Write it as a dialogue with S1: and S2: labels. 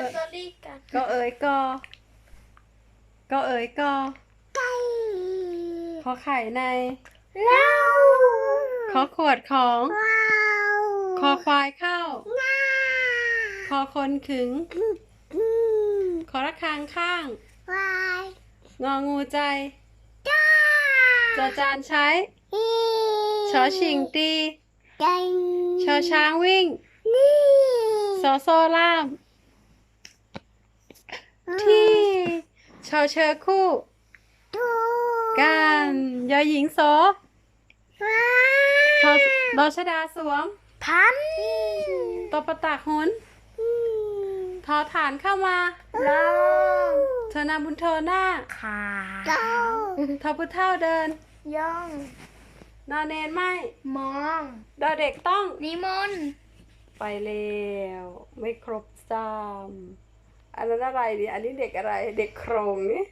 S1: สตอรี่กัน
S2: ก็เอ๋ยก็ก็เอ๋ยก็
S1: ไก่
S2: ขอไข่ใน
S1: เล่า
S2: ขอขวดของ
S1: ว้าว
S2: คอควายเข้า
S1: ง่า
S2: คอคนขึงขอระฆังข้าง
S1: วาย
S2: งองูใจ
S1: จ้า
S2: จอจานใช้ชอชิงตี
S1: เก่ง
S2: ชอช้างวิ่ง
S1: นี่
S2: ซอโซล่าม ที่ ชอเชอคู่
S1: ถู
S2: กันยอหญิงโส
S1: ว้า
S2: ทอดอชดาสวม
S1: พัน
S2: ตบประตักหุนทอฐานเข้ามา
S1: ลอง
S2: เธอนาบุญเธอหน้า
S1: ขาเก้า
S2: ทอพุเท่าเดิน
S1: ย่อง
S2: นอนเนนไม่
S1: มอง
S2: ดอเด็กต้อง
S1: นิมนต์
S2: ไปแล้ว ไม่ครบซ้ำ อันนั้นอะไรดิอันนี้เด็กอะไร เด็กโครงนี่